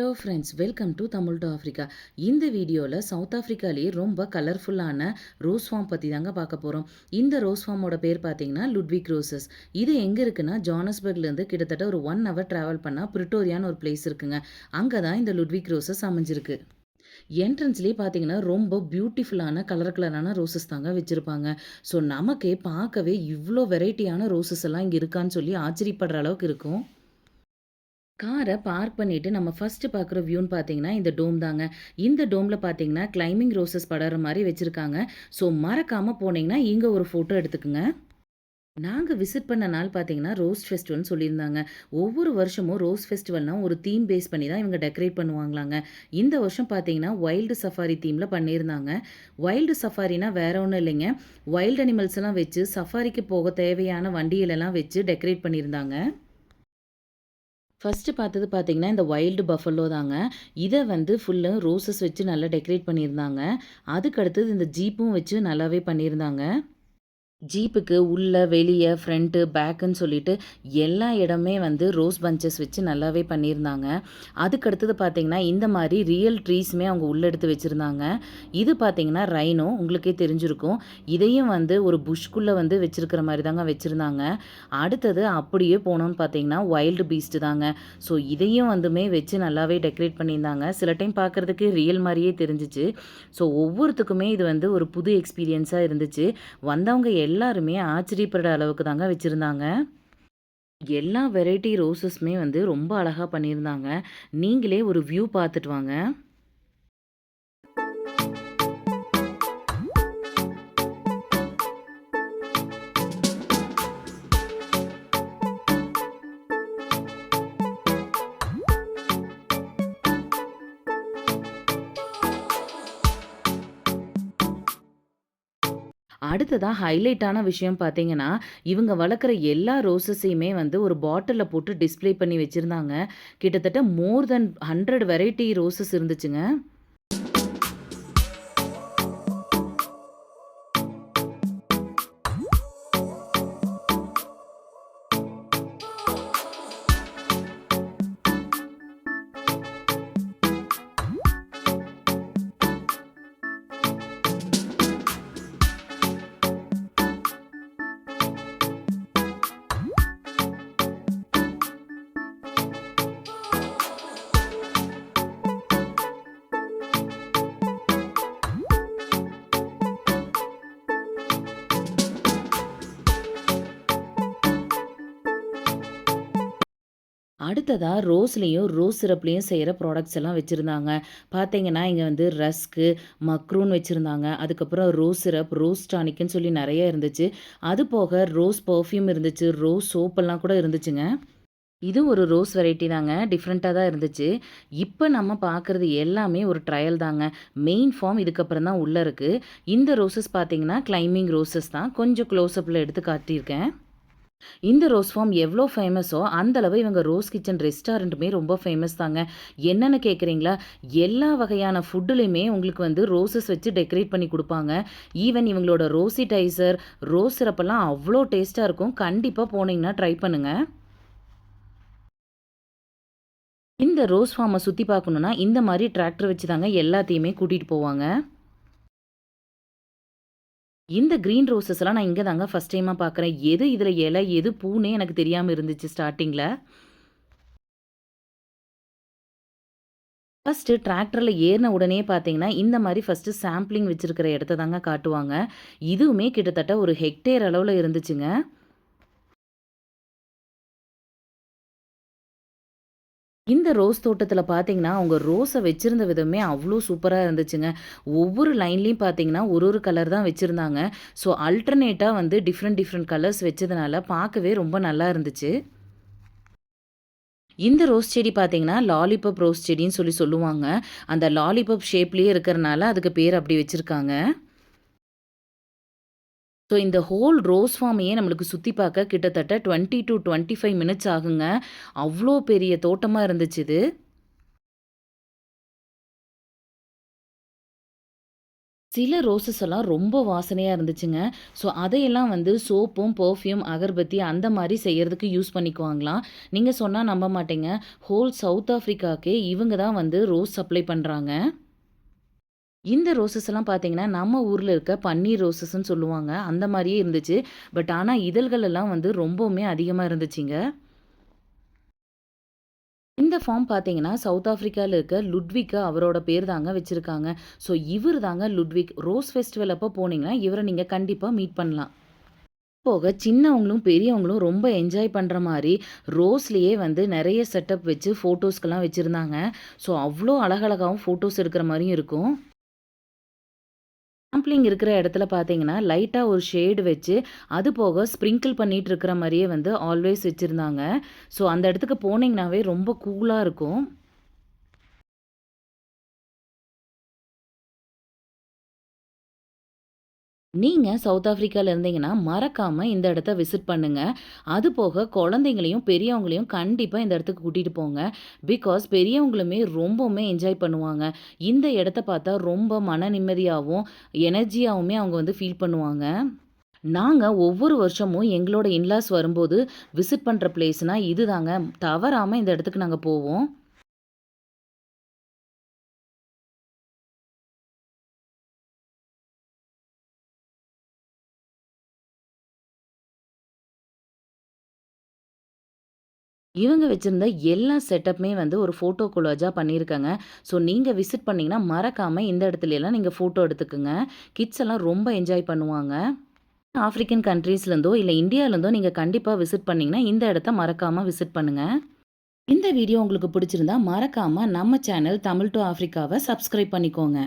Hello friends welcome to Tamil to Africa இந்த வீடியோவில் south ஆஃப்ரிக்காலேயே ரொம்ப கலர்ஃபுல்லான ரோஸ் ஃபார்ம் பற்றி தாங்க பார்க்க போகிறோம் இந்த ரோஸ் ஃபார்மோட பேர் பார்த்தீங்கன்னா லுட்விக் ரோசஸ் இது எங்கே இருக்குன்னா ஜானஸ்பர்க்லேருந்து கிட்டத்தட்ட ஒரு ஒன் ஹவர் ட்ராவல் பண்ணால் பிரிட்டோரியான்னு ஒரு பிளேஸ் இருக்குங்க. அங்கே தான் இந்த லுட்விக் ரோசஸ் அமைஞ்சிருக்கு. என்ட்ரன்ஸ்லேயே பார்த்தீங்கன்னா ரொம்ப பியூட்டிஃபுல்லான கலர் கலரான ரோசஸ் தாங்க வச்சுருப்பாங்க. ஸோ நமக்கே பார்க்கவே இவ்வளோ வெரைட்டியான ரோசஸ் எல்லாம் இங்கே இருக்கான்னு சொல்லி ஆச்சரியப்படுற அளவுக்கு இருக்கும். காரை பார்க் பண்ணிவிட்டு நம்ம ஃபஸ்ட்டு பார்க்குற வியூன்னு பார்த்தீங்கன்னா இந்த டோம் தாங்க. இந்த டோமில் பார்த்தீங்கன்னா கிளைம்பிங் ரோசஸ் படற மாதிரி வச்சுருக்காங்க. ஸோ மறக்காமல் போனீங்கன்னா இங்கே ஒரு ஃபோட்டோ எடுத்துக்குங்க. நாங்கள் விசிட் பண்ண நாள் பார்த்தீங்கன்னா ரோஸ் ஃபெஸ்டிவல்னு சொல்லியிருந்தாங்க. ஒவ்வொரு வருஷமும் ரோஸ் ஃபெஸ்டிவல்னால் ஒரு தீம் பேஸ் பண்ணி தான் இவங்க டெக்கரேட் பண்ணுவாங்களாங்க. இந்த வருஷம் பார்த்தீங்கன்னா வைல்டு சஃபாரி தீமில் பண்ணியிருந்தாங்க. வைல்டு சஃபாரினா வேற ஒன்றும் இல்லைங்க. வைல்டு அனிமல்ஸ் எல்லாம் வச்சு சஃபாரிக்கு போக தேவையான வண்டியிலெல்லாம் வச்சு டெக்கரேட் பண்ணியிருந்தாங்க. ஃபஸ்ட்டு பார்த்தது பார்த்திங்கன்னா இந்த வைல்டு பஃபலோ தாங்க. இதை வந்து ஃபுல்லாக ரோசஸ் வச்சு நல்லா டெக்கரேட் பண்ணியிருந்தாங்க. அதுக்கு அடுத்தது இந்த ஜீப்பும் வச்சு நல்லாவே பண்ணியிருந்தாங்க. ஜீப்புக்கு உள்ள வெளியே ஃப்ரண்ட்டு பேக்குன்னு சொல்லிட்டு எல்லா இடமே வந்து ரோஸ் பஞ்சஸ் வச்சு நல்லாவே பண்ணியிருந்தாங்க. அதுக்கடுத்தது பார்த்தீங்கன்னா இந்த மாதிரி ரியல் ட்ரீஸுமே அவங்க உள்ளே எடுத்து வச்சுருந்தாங்க. இது பார்த்தீங்கன்னா ரைனோ உங்களுக்கே தெரிஞ்சிருக்கும். இதையும் வந்து ஒரு புஷ்குள்ளே வந்து வச்சுருக்கிற மாதிரி தாங்க வச்சுருந்தாங்க. அடுத்தது அப்படியே போனோம்னு பார்த்தீங்கன்னா வைல்டு பீஸ்ட்டு தாங்க. ஸோ இதையும் வந்துமே வச்சு நல்லாவே டெக்கரேட் பண்ணியிருந்தாங்க. சில டைம் பார்க்குறதுக்கு ரியல் மாதிரியே தெரிஞ்சிச்சு. ஸோ ஒவ்வொருத்துக்குமே இது வந்து ஒரு புது எக்ஸ்பீரியன்ஸாக இருந்துச்சு. வந்தவங்க எல்லாருமே ஆச்சரியப்படுற அளவுக்கு தாங்க வச்சுருந்தாங்க. எல்லா வெரைட்டி ரோசஸுமே வந்து ரொம்ப அழகாக பண்ணியிருந்தாங்க. நீங்களே ஒரு வியூ பார்த்துட்டு வாங்க. அடுத்ததாக ஹைலைட்டான விஷயம் பார்த்தீங்கன்னா இவங்க வளர்க்குற எல்லா ரோசஸையுமே வந்து ஒரு பாட்டிலில் போட்டு டிஸ்பிளே பண்ணி வச்சுருந்தாங்க. கிட்டத்தட்ட more than hundred variety roses இருந்துச்சுங்க. அடுத்ததாக ரோஸ்லேயும் ரோஸ் சிரப்லேயும் செய்கிற ப்ராடக்ட்ஸ் எல்லாம் வச்சுருந்தாங்க. பார்த்தீங்கன்னா இங்கே வந்து ரஸ்க்கு மக்ரூன் வச்சுருந்தாங்க. அதுக்கப்புறம் ரோஸ் சிரப் ரோஸ் டானிக்குன்னு சொல்லி நிறைய இருந்துச்சு. அது போக ரோஸ் பர்ஃப்யூம் இருந்துச்சு ரோஸ் சோப்பெல்லாம் கூட இருந்துச்சுங்க. இது ஒரு ரோஸ் வெரைட்டி தாங்க டிஃப்ரெண்ட்டாக தான் இருந்துச்சு. இப்போ நம்ம பார்க்குறது எல்லாமே ஒரு ட்ரையல் தாங்க. மெயின் ஃபார்ம் இதுக்கப்புறம் தான் உள்ளே இருக்குது இந்த ரோசஸ் பார்த்தீங்கன்னா கிளைம்பிங் ரோசஸ் தான். கொஞ்சம் க்ளோஸ்அப்பில் எடுத்து காட்டியிருக்கேன். இந்த ரோஸ் ஃபார்ம் எவ்வளோ ஃபேமஸோ அந்தளவு இவங்க ரோஸ் கிச்சன் ரெஸ்டாரண்ட்டுமே ரொம்ப ஃபேமஸ் தாங்க. என்னென்னு கேட்குறீங்களா எல்லா வகையான ஃபுட்டுலையுமே உங்களுக்கு வந்து ரோசஸ் வச்சு டெக்கரேட் பண்ணி கொடுப்பாங்க. ஈவன் இவங்களோட ரோசிடைசர் ரோஸ் சிரப்பெல்லாம் அவ்வளோ டேஸ்ட்டாக இருக்கும். கண்டிப்பாக போனீங்கன்னா ட்ரை பண்ணுங்கள் இந்த ரோஸ் ஃபார்மை சுற்றி பார்க்கணுன்னா இந்த மாதிரி டிராக்டர் வச்சு தாங்க எல்லாத்தையுமே கூட்டிகிட்டு போவாங்க. இந்த க்ரீன் ரோசஸ்லாம் நான் இங்கே தாங்க ஃபஸ்ட் டைமாக பார்க்குறேன் எது இதில் இலை எது பூனே எனக்கு தெரியாமல் இருந்துச்சு ஸ்டார்டிங்கில் ஃபஸ்ட்டு டிராக்டரில் ஏறின உடனே பார்த்தீங்கன்னா இந்த மாதிரி ஃபஸ்ட்டு சாம்பிளிங் வச்சுருக்கிற இடத்த தாங்க காட்டுவாங்க. இதுவுமே கிட்டத்தட்ட ஒரு ஹெக்டேர் அளவில் இருந்துச்சுங்க. இந்த ரோஸ் தோட்டத்தில் பார்த்தீங்கன்னா அவங்க ரோஸை வச்சுருந்த விதமே அவ்வளோ சூப்பராக இருந்துச்சுங்க. ஒவ்வொரு லைன்லேயும் பார்த்தீங்கன்னா ஒரு ஒரு கலர் தான் வச்சுருந்தாங்க. ஸோ அல்டர்னேட்டாக வந்து டிஃப்ரெண்ட் டிஃப்ரெண்ட் கலர்ஸ் வச்சதுனால பார்க்கவே ரொம்ப நல்லா இருந்துச்சு. இந்த ரோஸ் செடி பார்த்தீங்கன்னா லாலிபப் ரோஸ் செடின்னு சொல்லி சொல்லுவாங்க. அந்த லாலிபப் ஷேப்லேயே இருக்கிறனால அதுக்கு பேர் அப்படி வச்சுருக்காங்க. ஸோ இந்த ஹோல் ரோஸ் ஃபார்மையே நம்மளுக்கு சுற்றி பார்க்க கிட்டத்தட்ட twenty to twenty five minutes ஆகுங்க அவ்வளோ பெரிய தோட்டமாக இருந்துச்சு இது சில ரோசஸ் எல்லாம் ரொம்ப வாசனையாக இருந்துச்சுங்க. ஸோ அதையெல்லாம் வந்து சோப்பும், பர்ஃப்யூம் அகர்பத்தி அந்த மாதிரி செய்கிறதுக்கு யூஸ் பண்ணிக்குவாங்களாம். நீங்கள் சொன்னால் நம்ப மாட்டேங்க ஹோல் சவுத் ஆஃப்ரிக்காக்கே இவங்க தான் வந்து ரோஸ் சப்ளை பண்ணுறாங்க இந்த ரோசஸ் எல்லாம் பார்த்தீங்கன்னா, நம்ம ஊரில் இருக்க பன்னீர் ரோசஸ்ன்னு சொல்லுவாங்க. அந்த மாதிரியே இருந்துச்சு. பட் ஆனால் இதழ்கள் எல்லாம் வந்து ரொம்பவுமே அதிகமாக இருந்துச்சுங்க. இந்த ஃபார்ம் பார்த்தீங்கன்னா, சவுத் ஆஃப்ரிக்காவில் இருக்க லுட்விக்கு அவரோட பேர் தாங்க வச்சுருக்காங்க ஸோ இவர் தாங்க லுட்விக். ரோஸ் ஃபெஸ்டிவல் அப்போ போனீங்கன்னா, இவரை நீங்கள் கண்டிப்பாக மீட் பண்ணலாம். போக சின்னவங்களும், பெரியவங்களும் ரொம்ப என்ஜாய் பண்ணுற மாதிரி ரோஸ்லேயே வந்து நிறைய செட்டப் வச்சு ஃபோட்டோஸ்க்கெல்லாம் வச்சுருந்தாங்க ஸோ அவ்வளோ அழகழகாவும் ஃபோட்டோஸ் எடுக்கிற மாதிரியும் இருக்கும். சாம்பிளிங் இருக்கிற இடத்துல பார்த்தீங்கன்னா, லைட்டாக ஒரு ஷேடு வச்சு, அது போக ஸ்ப்ரிங்கிள் பண்ணிகிட்டு இருக்கிற மாதிரியே வந்து ஆல்வேஸ் வச்சுருந்தாங்க ஸோ அந்த இடத்துக்கு போனீங்கனாவே ரொம்ப கூலாக இருக்கும். நீங்கள் சவுத் ஆஃப்ரிக்காவில் இருந்தீங்கன்னா, மறக்காமல் இந்த இடத்த விசிட் பண்ணுங்கள் அது போக குழந்தைங்களையும், பெரியவங்களையும் கண்டிப்பாக இந்த இடத்துக்கு கூட்டிகிட்டு போங்க. பிகாஸ் பெரியவங்களுமே ரொம்பவுமே என்ஜாய் பண்ணுவாங்க. இந்த இடத்த பார்த்தா ரொம்ப மன நிம்மதியாகவும் எனர்ஜியாகவுமே அவங்க வந்து ஃபீல் பண்ணுவாங்க. நாங்கள் ஒவ்வொரு வருஷமும் எங்களோட இன்லாஸ் வரும்போது விசிட் பண்ணுற பிளேஸ்னால் இது இதுதாங்க. தவறாம இந்த இடத்துக்கு நாங்கள் போவோம். இவங்க வச்சுருந்த எல்லா செட்டப்புமே வந்து ஒரு ஃபோட்டோ கொலாஜா பண்ணியிருக்கேங்க. ஸோ நீங்கள் விசிட் பண்ணிங்கன்னா மறக்காமல் இந்த இடத்துலலாம் நீங்கள் ஃபோட்டோ எடுத்துக்கோங்க கிட்ஸ் எல்லாம் ரொம்ப என்ஜாய் பண்ணுவாங்க. ஆஃப்ரிக்கன் கண்ட்ரீஸ்லேருந்தோ, இல்லை இந்தியாவிலேருந்தோ நீங்கள் கண்டிப்பாக விசிட் பண்ணிங்கன்னா இந்த இடத்த மறக்காமல் விசிட் பண்ணுங்கள் இந்த வீடியோ உங்களுக்கு பிடிச்சிருந்தா, மறக்காமல் நம்ம சேனல் தமிழ் டூ ஆஃப்ரிக்காவை சப்ஸ்கிரைப் பண்ணிக்கோங்க.